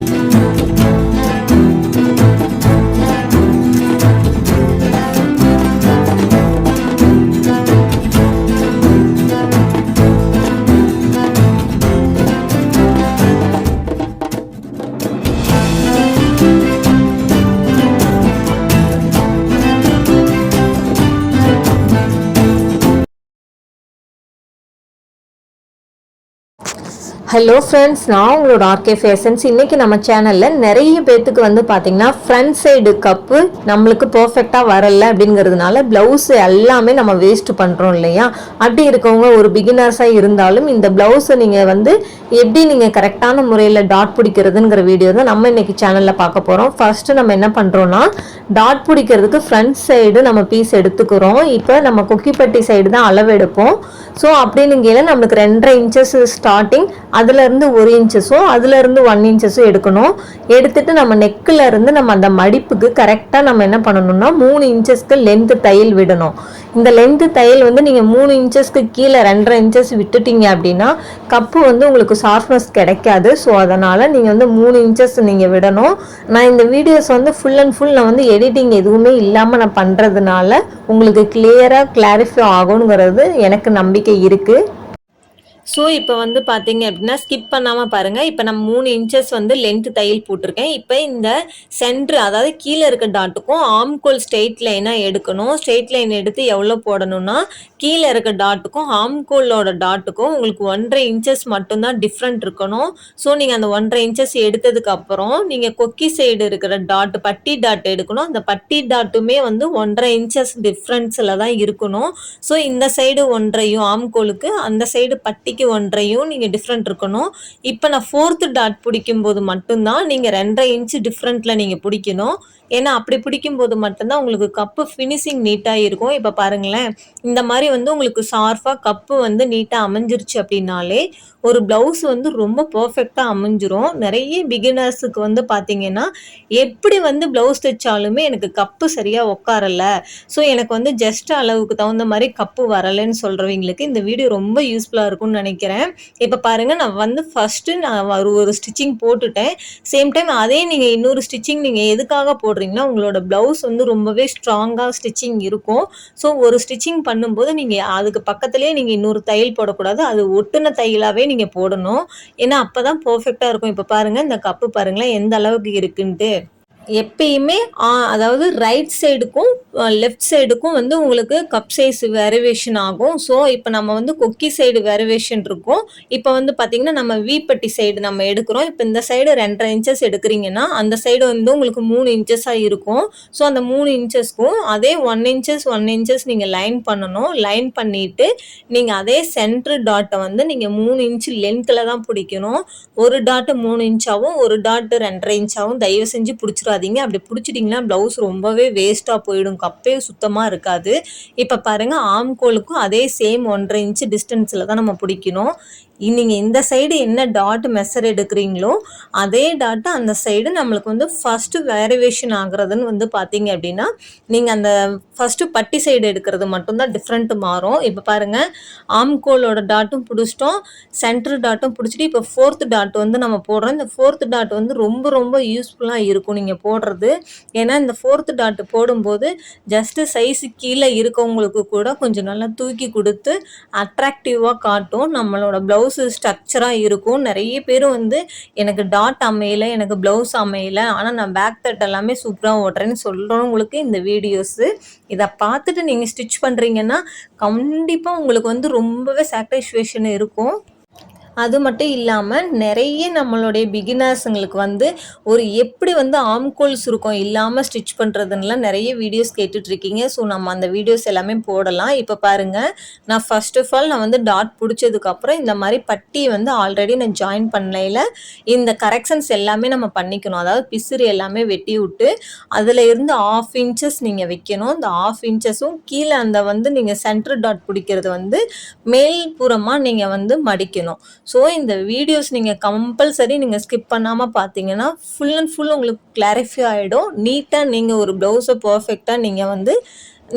Música hello friends நான் உங்களோட RK fashions இன்னைக்கு நம்ம சேனலில் நிறைய பேர்த்துக்கு வந்து பார்த்தீங்கன்னா ஃப்ரண்ட் சைடு கப்பு நம்மளுக்கு பர்ஃபெக்டாக வரல அப்படிங்கிறதுனால ப்ளவுஸ் எல்லாமே நம்ம வேஸ்ட் பண்ணுறோம் இல்லையா? அப்படி இருக்கவங்க ஒரு பிகினர்ஸாக இருந்தாலும் இந்த ப்ளவுஸை நீங்கள் வந்து எப்படி நீங்கள் கரெக்டான முறையில் டாட் பிடிக்கிறதுங்கிற வீடியோ தான் நம்ம இன்றைக்கி சேனலில் பார்க்க போகிறோம் ஃபர்ஸ்ட்டு நம்ம என்ன பண்ணுறோன்னா டாட் பிடிக்கிறதுக்கு ஃப்ரண்ட் சைடு நம்ம பீஸ் எடுத்துக்கிறோம். இப்போ நம்ம குக்கிப்பட்டி சைடு தான் அளவு எடுப்போம். ஸோ அப்படின்னுங்கையில நம்மளுக்கு ரெண்டரை இன்ச்சஸ் ஸ்டார்டிங் அதுலேருந்து ஒரு இன்ச்சஸும் அதுலேருந்து ஒன் இன்ச்சஸும் எடுக்கணும். எடுத்துட்டு நம்ம நெக்கில் இருந்து நம்ம அந்த மடிப்புக்கு கரெக்டாக நம்ம என்ன பண்ணணும்னா மூணு இன்ச்சஸ்க்கு லென்த்து தையல் விடணும். இந்த லென்த்து தையல் வந்து நீங்கள் மூணு இன்ச்சஸ்க்கு கீழே ரெண்டரை இன்ச்சஸ் விட்டுட்டீங்க அப்படின்னா கப்பு வந்து உங்களுக்கு சாஃப்ட்னஸ் கிடைக்காது. ஸோ அதனால் நீங்கள் வந்து மூணு இன்ச்சஸ் நீங்கள் விடணும். நான் இந்த வீடியோஸ் வந்து ஃபுல் அண்ட் ஃபுல் நான் வந்து எடிட்டிங் எதுவுமே இல்லாமல் நான் பண்ணுறதுனால உங்களுக்கு கிளியராக கிளாரிஃபை ஆகுங்கிறது எனக்கு நம்பிக்கை இருக்குது ஸோ இப்போ வந்து பார்த்தீங்க அப்படின்னா ஸ்கிப் பண்ணாமல் பாருங்கள் இப்போ நான் மூணு இன்ச்சஸ் வந்து லென்த் தையல் போட்டிருக்கேன். இப்போ இந்த சென்ட்ரு அதாவது கீழே இருக்க டாட்டுக்கும் ஆம்கோல் ஸ்ட்ரெயிட் லைனாக எடுக்கணும். ஸ்ட்ரெயிட் லைன் எடுத்து எவ்வளோ போடணும்னா கீழே இருக்க டாட்டுக்கும் ஆம்கோலோட டாட்டுக்கும் உங்களுக்கு ஒன்றரை இன்ச்சஸ் மட்டும்தான் டிஃப்ரெண்ட் இருக்கணும். ஸோ நீங்கள் அந்த ஒன்றரை இன்ச்சஸ் எடுத்ததுக்கப்புறம் நீங்கள் கொக்கி சைடு இருக்கிற டாட் பட்டி டாட் எடுக்கணும். அந்த பட்டி டாட்டுமே வந்து ஒன்றரை இன்ச்சஸ் டிஃப்ரென்ஸில் தான் இருக்கணும். ஸோ இந்த சைடு ஒன்றையும் ஆம்கோலுக்கு அந்த சைடு பட்டி பட்டிக்கு ஒன்றையும் நீங்கள் டிஃப்ரெண்ட் இருக்கணும். இப்போ நான் ஃபோர்த்து டாட் பிடிக்கும்போது மட்டும்தான் நீங்கள் ரெண்டரை இன்ச்சு டிஃப்ரெண்ட்டில் நீங்கள் பிடிக்கணும். ஏன்னா அப்படி பிடிக்கும்போது மட்டும்தான் உங்களுக்கு கப்பு ஃபினிஷிங் நீட்டாக இருக்கும். இப்போ பாருங்களேன் இந்த மாதிரி வந்து உங்களுக்கு ஷார்ஃபாக கப்பு வந்து நீட்டாக அமைஞ்சிருச்சு அப்படின்னாலே ஒரு ப்ளவுஸ் வந்து ரொம்ப பர்ஃபெக்டாக அமைஞ்சிரும். நிறைய பிகினர்ஸுக்கு வந்து பார்த்தீங்கன்னா எப்படி வந்து ப்ளவுஸ் தைச்சாலுமே எனக்கு கப்பு சரியாக உட்காரல ஸோ எனக்கு வந்து ஜஸ்ட் அளவுக்கு தகுந்த மாதிரி கப்பு வரலைன்னு சொல்கிறவங்களுக்கு இந்த வீடியோ ரொம்ப யூஸ்ஃபுல்லாக இருக்கும்னு நினைக்கிறேன். இப்போ பாருங்கள் நான் வந்து ஃபஸ்ட்டு நான் ஒரு ஒரு ஸ்டிச்சிங் போட்டுட்டேன். சேம் டைம் அதே நீங்கள் இன்னொரு ஸ்டிச்சிங் நீங்கள் எதுக்காக போட்டு போடுறீங்கன்னா உங்களோட ப்ளவுஸ் வந்து ரொம்பவே ஸ்ட்ராங்காக ஸ்டிச்சிங் இருக்கும். ஸோ ஒரு ஸ்டிச்சிங் பண்ணும்போது நீங்கள் அதுக்கு பக்கத்துலேயே நீங்கள் இன்னொரு தையல் போடக்கூடாது. அது ஒட்டுன தையலாகவே நீங்கள் போடணும். ஏன்னா அப்போ தான் பர்ஃபெக்டாக இருக்கும். இப்போ பாருங்கள் இந்த கப்பு பாருங்களேன் எந்த அளவுக்கு இருக்குன்ட்டு. எப்பயுமே அதாவது ரைட் சைடுக்கும் லெஃப்ட் சைடுக்கும் வந்து உங்களுக்கு கப் சைஸ் வேரியேஷன் ஆகும். ஸோ இப்போ நம்ம வந்து கொக்கி சைடு வேரியேஷன் இருக்கும். இப்போ வந்து பார்த்தீங்கன்னா நம்ம வீப்பட்டி சைடு நம்ம எடுக்கிறோம். இப்போ இந்த சைடு ரெண்டரை இன்ச்சஸ் எடுக்கிறீங்கன்னா அந்த சைடு வந்து உங்களுக்கு மூணு இன்ச்சஸாக இருக்கும். ஸோ அந்த மூணு இன்ச்சஸ்க்கும் அதே ஒன் இன்ச்சஸ் ஒன் இன்ச்சஸ் நீங்கள் லைன் பண்ணணும். லைன் பண்ணிவிட்டு நீங்கள் அதே சென்ட்ரு டாட்டை வந்து நீங்கள் மூணு இன்ச்சு லென்த்தில் தான் பிடிக்கணும். ஒரு டாட்டு மூணு இன்ச்சாகவும் ஒரு டாட்டு ரெண்டரை இன்ச்சாகவும் தயவு செஞ்சு பிடிச்சிடாதீங்க அப்படி பிடிச்சிட்டிங்கன்னா ப்ளவுஸ் ரொம்பவே வேஸ்ட்டாக போயிடும். கப்பே சுத்தமாக இருக்காது. இப்போ பாருங்கள் ஆம்கோலுக்கும் அதே சேம் ஒன்றரை இன்ச்சு டிஸ்டன்ஸில் தான் நம்ம பிடிக்கணும். நீங்கள் இந்த சைடு என்ன டாட் மெஷர் எடுக்கிறீங்களோ அதே டாட்டு அந்த சைடு நம்மளுக்கு வந்து ஃபஸ்ட்டு வேரிவேஷன் ஆகுறதுன்னு வந்து பார்த்தீங்க அப்படின்னா நீங்கள் அந்த ஃபஸ்ட்டு பட்டி சைடு எடுக்கிறது மட்டும்தான் டிஃப்ரெண்ட் மாறும். இப்போ பாருங்கள் ஆம்கோலோட டாட்டும் பிடிச்சிட்டோம் சென்டர் டாட்டும் பிடிச்சிட்டு இப்போ ஃபோர்த் டாட் வந்து நம்ம போடுறோம். இந்த ஃபோர்த் டாட் வந்து ரொம்ப ரொம்ப யூஸ்ஃபுல்லாக இருக்கும் நீங்கள் போடுறது. ஏன்னா இந்த ஃபோர்த் டாட் போடும்போது ஜஸ்ட்டு சைஸு கீழே இருக்கவங்களுக்கு கூட கொஞ்சம் நல்லா தூக்கி கொடுத்து அட்ராக்டிவாக காட்டும் நம்மளோட ப்ளவுஸ் ஸ்ட்ரக்சராக இருக்கும். நிறைய பேர் வந்து எனக்கு டாட் அமையல எனக்கு ப்ளவுஸ் அமையல ஆனால் நான் பேக் தட் எல்லாமே சூப்பராக ஓட்டுறேன்னு சொல்கிறவங்களுக்கு இந்த வீடியோஸு இதை பார்த்துட்டு நீங்கள் ஸ்டிச் பண்ணுறீங்கன்னா கண்டிப்பாக உங்களுக்கு வந்து ரொம்பவே சாட்டிஸ்ஃபேக்ஷன் இருக்கும். அது மட்டும் இல்லாமல் நிறைய நம்மளுடைய பிகினர்ஸுங்களுக்கு வந்து ஒரு எப்படி வந்து ஆம்கோல் சுருக்கம் இல்லாமல் ஸ்டிச் பண்ணுறதுன்னெலாம் நிறைய வீடியோஸ் கேட்டுட்ருக்கீங்க. ஸோ நம்ம அந்த வீடியோஸ் எல்லாமே போடலாம். இப்போ பாருங்கள் நான் ஃபர்ஸ்ட் ஆஃப் ஆல் நான் வந்து டாட் பிடிச்சதுக்கப்புறம் இந்த மாதிரி பட்டி வந்து ஆல்ரெடி நான் ஜாயின் பண்ணையில் இந்த கரெக்ஷன்ஸ் எல்லாமே நம்ம பண்ணிக்கணும். அதாவது பிசிறு எல்லாமே வெட்டி விட்டு அதில் இருந்து ஆஃப் இன்ச்சஸ் நீங்கள் வைக்கணும். இந்த ஆஃப் இன்ச்சஸும் கீழே அந்த வந்து நீங்கள் சென்டர் டாட் பிடிக்கிறது வந்து மேல்புறமாக நீங்கள் வந்து மடிக்கணும். ஸோ இந்த வீடியோஸ் நீங்கள் கம்பல்சரி நீங்கள் ஸ்கிப் பண்ணாமல் பார்த்தீங்கன்னா ஃபுல் அண்ட் ஃபுல் உங்களுக்கு கிளாரிஃபை ஆகிடும் நீட்டாக நீங்கள் ஒரு ப்ளவுஸை பர்ஃபெக்டாக நீங்கள் வந்து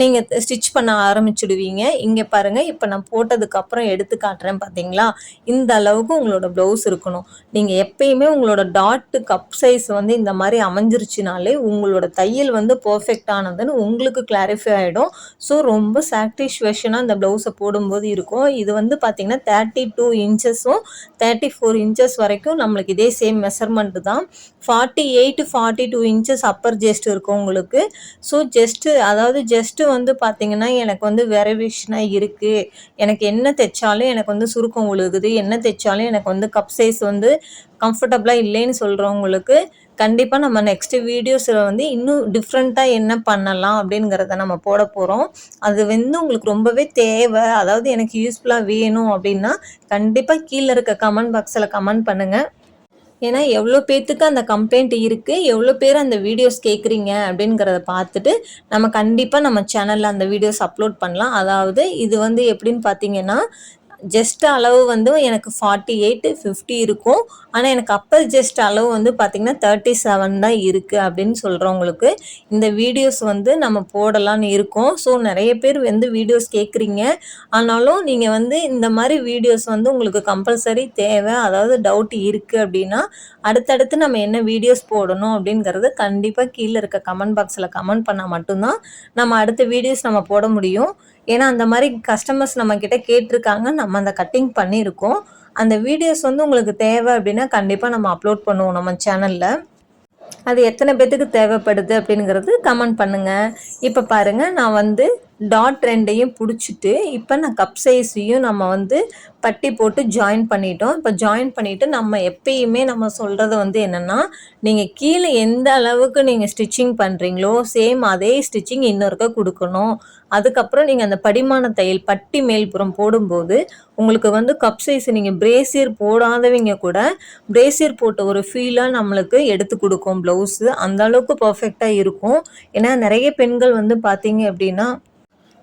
நீங்கள் ஸ்டிச் பண்ண ஆரம்பிச்சுடுவீங்க. இங்கே பாருங்கள் இப்போ நான் போட்டதுக்கப்புறம் எடுத்து காட்டுறேன் பார்த்தீங்களா இந்த அளவுக்கு உங்களோட ப்ளவுஸ் இருக்கணும். நீங்கள் எப்பயுமே உங்களோட டாட்டு கப் சைஸ் வந்து இந்த மாதிரி அமைஞ்சிருச்சுனாலே உங்களோட தையல் வந்து பர்ஃபெக்ட் ஆனதுன்னு உங்களுக்கு கிளாரிஃபை ஆகிடும் ஸோ ரொம்ப சாட்டிஸ்ஃபேஷனாக இந்த ப்ளவுஸை போடும்போது இருக்கும். இது வந்து பார்த்திங்கன்னா தேர்ட்டி டூ இன்ச்சஸும் தேர்ட்டி ஃபோர் இன்ச்சஸ் வரைக்கும் நம்மளுக்கு இதே சேம் மெஷர்மெண்ட்டு தான். Forty eight forty two inches upper chest இருக்கும் உங்களுக்கு. ஸோ ஜஸ்ட்டு அதாவது ஃபஸ்ட்டு வந்து பார்த்தீங்கன்னா எனக்கு வந்து வெரவேஷனாக இருக்குது எனக்கு என்ன தைச்சாலும் எனக்கு வந்து சுருக்கம் உழுகுது. என்ன தைச்சாலும் எனக்கு வந்து கப் சைஸ் வந்து கம்ஃபர்டபுளாக இல்லைன்னு சொல்கிறவங்களுக்கு கண்டிப்பாக நம்ம நெக்ஸ்ட்டு வீடியோஸில் வந்து இன்னும் டிஃப்ரெண்ட்டாக என்ன பண்ணலாம் அப்படிங்கிறத நம்ம போட போகிறோம் அது வந்து உங்களுக்கு ரொம்பவே தேவை. அதாவது எனக்கு யூஸ்ஃபுல்லாக வேணும் அப்படின்னா கண்டிப்பாக கீழே இருக்க கமெண்ட் பாக்ஸில் கமெண்ட் பண்ணுங்கள் ஏன்னா எவ்வளோ பேர்த்துக்கு அந்த கம்ப்ளைண்ட் இருக்குது எவ்வளோ பேர் அந்த வீடியோஸ் கேட்குறீங்க அப்படிங்கிறத பார்த்துட்டு நம்ம கண்டிப்பாக நம்ம சேனலில் அந்த வீடியோஸ் அப்லோட் பண்ணலாம். அதாவது இது வந்து எப்படின்னு பார்த்தீங்கன்னா ஜஸ்ட் அளவு வந்து எனக்கு ஃபார்ட்டி எயிட் ஃபிஃப்டி இருக்கும். ஆனால் எனக்கு அப்பர் ஜஸ்ட் அளவு வந்து பார்த்திங்கன்னா தேர்ட்டி செவன் தான் இருக்குது அப்படின்னு சொல்கிறவங்களுக்கு இந்த வீடியோஸ் வந்து நம்ம போடலான்னு இருக்கோம். ஸோ நிறைய பேர் வந்து வீடியோஸ் கேட்குறீங்க ஆனாலும் நீங்கள் வந்து இந்த மாதிரி வீடியோஸ் வந்து உங்களுக்கு கம்பல்சரி தேவை அதாவது டவுட் இருக்குது அப்படின்னா அடுத்தடுத்து நம்ம என்ன வீடியோஸ் போடணும் அப்படிங்கிறது கண்டிப்பாக கீழே இருக்க கமெண்ட் பாக்ஸில் கமெண்ட் பண்ணால் மட்டும்தான் நம்ம அடுத்த வீடியோஸ் நம்ம போட முடியும். ஏன்னா அந்த மாதிரி கஸ்டமர்ஸ் நம்மக்கிட்ட கேட்டிருக்காங்க. நம்ம அந்த கட்டிங் பண்ணியிருக்கோம். அந்த வீடியோஸ் வந்து உங்களுக்கு தேவை அப்படின்னா கண்டிப்பாக நம்ம அப்லோட் பண்ணுவோம் நம்ம சேனலில் அது எத்தனை பேத்துக்கு தேவைப்படுது அப்படிங்கிறது கமெண்ட் பண்ணுங்கள் இப்போ பாருங்கள் நான் வந்து டாட் ரெண்டையும் பிடிச்சிட்டு இப்போ நான் கப் சைஸையும் நம்ம வந்து பட்டி போட்டு ஜாயின் பண்ணிட்டோம். இப்போ ஜாயின் பண்ணிவிட்டு நம்ம எப்பயுமே நம்ம சொல்கிறது வந்து என்னென்னா நீங்கள் கீழே எந்த அளவுக்கு நீங்கள் ஸ்டிச்சிங் பண்ணுறீங்களோ சேம் அதே ஸ்டிச்சிங் இன்னொருக்க கொடுக்கணும். அதுக்கப்புறம் நீங்கள் அந்த படிமான தையல் பட்டி மேல்புறம் போடும்போது உங்களுக்கு வந்து கப் சைஸ் நீங்கள் பிரேசியர் போடாதவங்க கூட பிரேசியர் போட்ட ஒரு ஃபீலாக நம்மளுக்கு எடுத்து கொடுக்கும் ப்ளவுஸு அந்த அளவுக்கு பர்ஃபெக்டாக இருக்கும். ஏன்னா நிறைய பெண்கள் வந்து பார்த்தீங்க அப்படின்னா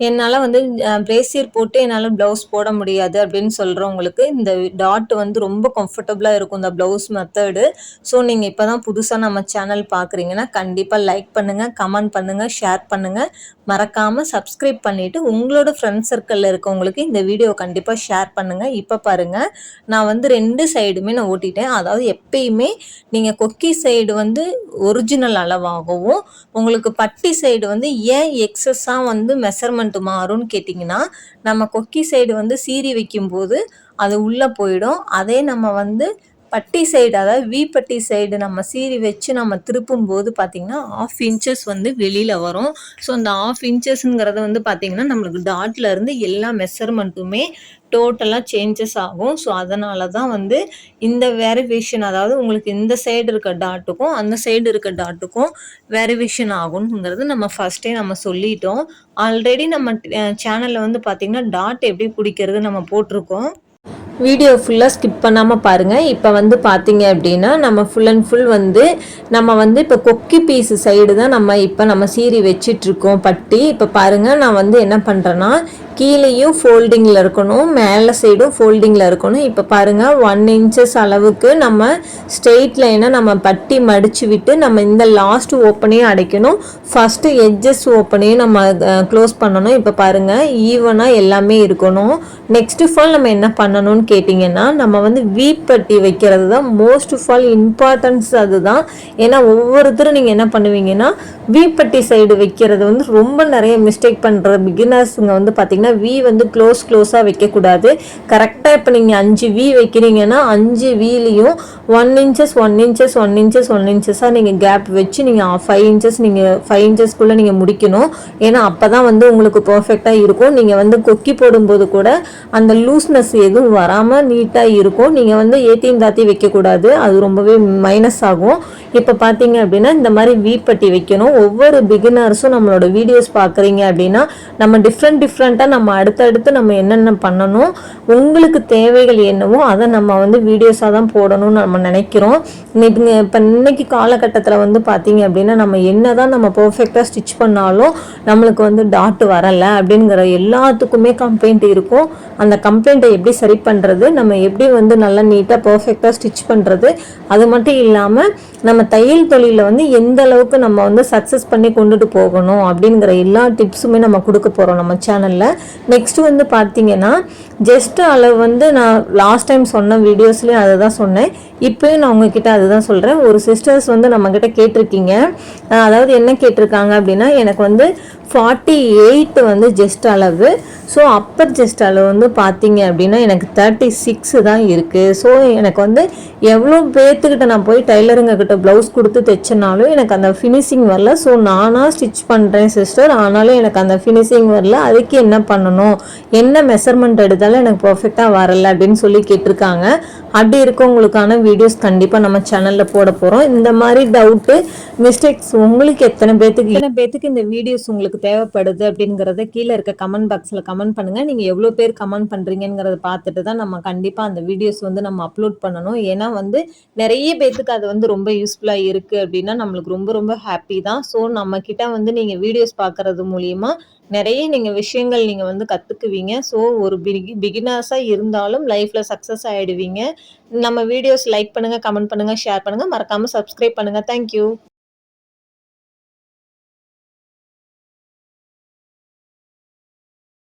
என்னால் வந்து பிரேசியர் போட்டு என்னால் ப்ளவுஸ் போட முடியாது அப்படின்னு சொல்கிறவங்களுக்கு இந்த டாட் வந்து ரொம்ப கம்ஃபர்டபுளாக இருக்கும் இந்த ப்ளவுஸ் மெத்தடு ஸோ நீங்கள் இப்போ தான் புதுசாக நம்ம சேனல் பார்க்குறீங்கன்னா கண்டிப்பாக லைக் பண்ணுங்கள் கமெண்ட் பண்ணுங்கள் ஷேர் பண்ணுங்கள் மறக்காமல் சப்ஸ்கிரைப் பண்ணிவிட்டு உங்களோட ஃப்ரெண்ட் சர்க்கிளில் இருக்கவங்களுக்கு இந்த வீடியோ கண்டிப்பாக ஷேர் பண்ணுங்கள் இப்போ பாருங்கள் நான் வந்து ரெண்டு சைடுமே நான் ஓட்டிட்டேன். அதாவது எப்பயுமே நீங்கள் கொக்கி சைடு வந்து ஒரிஜினல் அளவாகவும் உங்களுக்கு பட்டி சைடு வந்து ஏன் எக்ஸஸாக வந்து மெஷர்மெண்ட் பண்ணட்டுமா மாறும்னு கேட்டிங்கன்னா நம்ம கொக்கி சைடு வந்து சீரி வைக்கும்போது அது உள்ளே போயிடும். அதே நம்ம வந்து பட்டி சைடு அதாவது வி பட்டி சைடு நம்ம சீரி வச்சு நம்ம திருப்பும் போது பார்த்திங்கன்னா ஆஃப் இன்ச்சஸ் வந்து வெளியில் வரும். ஸோ அந்த ஆஃப் இன்ச்சஸ்ங்கிறது வந்து பார்த்திங்கன்னா நம்மளுக்கு டாட்டில் இருந்து எல்லா மெஷர்மெண்ட்டுமே டோட்டலாக சேஞ்சஸ் ஆகும். ஸோ அதனால தான் வந்து இந்த வேரிவேஷன் அதாவது உங்களுக்கு இந்த சைடு இருக்க டாட்டுக்கும் அந்த சைடு இருக்க டாட்டுக்கும் வேரிவேஷன் ஆகுங்கிறது நம்ம ஃபஸ்ட்டே நம்ம சொல்லிட்டோம். ஆல்ரெடி நம்ம சேனலில் வந்து பார்த்திங்கன்னா டாட் எப்படி பிடிக்கிறது நம்ம போட்டிருக்கோம். வீடியோ ஃபுல்லாக ஸ்கிப் பண்ணாமல் பாருங்கள் இப்போ வந்து பார்த்தீங்க அப்படின்னா நம்ம ஃபுல் அண்ட் ஃபுல் வந்து நம்ம வந்து இப்போ கொக்கி பீஸ் சைடு தான் நம்ம இப்போ நம்ம சீரி வச்சிட்ருக்கோம் பட்டி இப்போ பாருங்கள் நான் வந்து என்ன பண்ணுறேன்னா கீழேயும் ஃபோல்டிங்கில் இருக்கணும் மேலே சைடும் ஃபோல்டிங்கில் இருக்கணும். இப்போ பாருங்கள் ஒன் இன்ச்சஸ் அளவுக்கு நம்ம ஸ்ட்ரெயிட் லைனாக நம்ம பட்டி மடித்து விட்டு நம்ம இந்த லாஸ்ட் ஓப்பனையும் அடைக்கணும். ஃபஸ்ட்டு எட்ஜஸ் ஓப்பனையும் நம்ம க்ளோஸ் பண்ணணும். இப்போ பாருங்கள் ஈவனாக எல்லாமே இருக்கணும். நெக்ஸ்ட் ஃபால் நம்ம என்ன பண்ணணும்னு கேட்டிங்கன்னா நம்ம வந்து வீப்பட்டி வைக்கிறது தான் மோஸ்ட் ஆஃப் ஆல் இம்பார்ட்டன்ஸ் அதுதான். ஏன்னா ஒவ்வொருத்தரும் நீங்கள் என்ன பண்ணுவீங்கன்னா வீப்பட்டி சைடு வைக்கிறது வந்து ரொம்ப நிறைய மிஸ்டேக் பண்ணுற பிகினர்ஸுங்க வந்து பார்த்தீங்கன்னா வி வந்து க்ளோஸ் க்ளோஸாக வைக்கக்கூடாது. கரெக்டாக இப்போ நீங்கள் அஞ்சு வி வைக்கிறீங்கன்னா அஞ்சு வீலையும் one inches one inches one inches one இன்ச்சஸாக நீங்கள் கேப் வச்சு நீங்கள் ஃபைவ் இன்ச்சஸ் நீங்கள் ஃபைவ் இன்ச்சஸ்க்குள்ளே நீங்கள் முடிக்கணும். ஏன்னா அப்போ தான் வந்து உங்களுக்கு பர்ஃபெக்டாக இருக்கும். நீங்கள் வந்து கொக்கி போடும்போது கூட அந்த லூஸ்னஸ் எதுவும் வராமல் நீட்டாக இருக்கும். நீங்கள் வந்து ஏத்தியும் தாத்தி வைக்கக்கூடாது. அது ரொம்பவே மைனஸ் ஆகும். இப்போ பார்த்தீங்க அப்படின்னா இந்த மாதிரி வீப்பட்டி வைக்கணும். ஒவ்வொரு பிகினர்ஸும் நம்மளோட வீடியோஸ் பார்க்குறீங்க அப்படின்னா நம்ம டிஃப்ரெண்ட் டிஃப்ரெண்ட்டாக நம்ம அடுத்தடுத்து நம்ம என்னென்ன பண்ணணும் உங்களுக்கு தேவைகள் என்னவோ அதை நம்ம வந்து வீடியோஸாக தான் போடணும்னு நம்ம நினைக்கிறோம். இப்போ இன்னைக்கு காலகட்டத்தில் வந்து பார்த்தீங்க அப்படின்னா நம்ம என்ன தான் நம்ம பர்ஃபெக்டாக ஸ்டிச் பண்ணாலும் நம்மளுக்கு வந்து டாட் வரலை அப்படிங்கிற எல்லாத்துக்குமே கம்ப்ளைண்ட் இருக்கும். அந்த கம்ப்ளைண்ட்டை எப்படி சரி பண்ணுறது நம்ம எப்படி வந்து நல்லா நீட்டாக பர்ஃபெக்டாக ஸ்டிச் பண்ணுறது அது மட்டும் இல்லாமல் நம்ம தையல் தொழிலில் வந்து எந்த அளவுக்கு நம்ம வந்து சக்ஸஸ் பண்ணி கொண்டுட்டு போகணும் அப்படிங்கிற எல்லா டிப்ஸுமே நம்ம கொடுக்க போகிறோம் நம்ம சேனலில் நெக்ஸ்ட்டு வந்து பார்த்தீங்கன்னா ஜஸ்ட் அளவு வந்து நான் லாஸ்ட் டைம் சொன்ன வீடியோஸ்லேயும் அதை தான் சொன்னேன். இப்போயும் நான் உங்ககிட்ட அதுதான் சொல்கிறேன் ஒரு சிஸ்டர்ஸ் வந்து நம்மக்கிட்ட கேட்டிருக்கீங்க. அதாவது என்ன கேட்டிருக்காங்க அப்படின்னா எனக்கு வந்து ஃபார்ட்டி எயிட் வந்து ஜஸ்ட் அளவு. ஸோ அப்பர் ஜஸ்ட் அளவு வந்து பார்த்தீங்க அப்படின்னா எனக்கு தேர்ட்டி சிக்ஸ் தான் இருக்குது ஸோ எனக்கு வந்து எவ்வளோ பேர்த்துக்கிட்ட நான் போய் டைலருங்க கிட்ட ப்ளவுஸ் கொடுத்து தைச்சனாலும் எனக்கு அந்த ஃபினிஷிங் வரல. ஸோ நானாக ஸ்டிச் பண்ணுறேன் சிஸ்டர் ஆனாலும் எனக்கு அந்த ஃபினிஷிங் வரல. அதுக்கு என்ன பண்ணணும்? என்ன மெஷர்மெண்ட் எடுத்தாலும் எனக்கு பர்ஃபெக்டாக வரல அப்படின்னு சொல்லி கேட்டிருக்காங்க. அப்படி இருக்கவங்களுக்கான வீடியோஸ் கண்டிப்பாக நம்ம சேனலில் போட போகிறோம் இந்த மாதிரி டவுட்டு மிஸ்டேக்ஸ் உங்களுக்கு எத்தனை பேர்த்துக்கு எத்தனை பேர்த்துக்கு இந்த வீடியோஸ் உங்களுக்கு தேவைப்படுது அப்படிங்கிறத கீழே இருக்க கமெண்ட் பாக்ஸில் கமெண்ட் பண்ணுங்கள் நீங்கள் எவ்வளோ பேர் கமெண்ட் பண்ணுறீங்கிறத பார்த்துட்டு தான் நம்ம கண்டிப்பாக அந்த வீடியோஸ் வந்து நம்ம அப்லோட் பண்ணணும். ஏன்னா வந்து நிறைய பேர்த்துக்கு அது வந்து ரொம்ப யூஸ்ஃபுல்லாக இருக்குது அப்படின்னா நம்மளுக்கு ரொம்ப ரொம்ப ஹாப்பி தான். ஸோ நம்மக்கிட்ட வந்து நீங்கள் வீடியோஸ் பார்க்குறது மூலியமாக நிறைய நீங்கள் விஷயங்கள் நீங்கள் வந்து கற்றுக்குவீங்க ஸோ ஒரு பிகி பிகினர்ஸாக இருந்தாலும் லைஃப்பில் சக்ஸஸ் ஆகிடுவீங்க நம்ம வீடியோஸ் லைக் பண்ணுங்கள் கமெண்ட் பண்ணுங்கள் ஷேர் பண்ணுங்கள் மறக்காமல் சப்ஸ்கிரைப் பண்ணுங்கள் தேங்க்யூ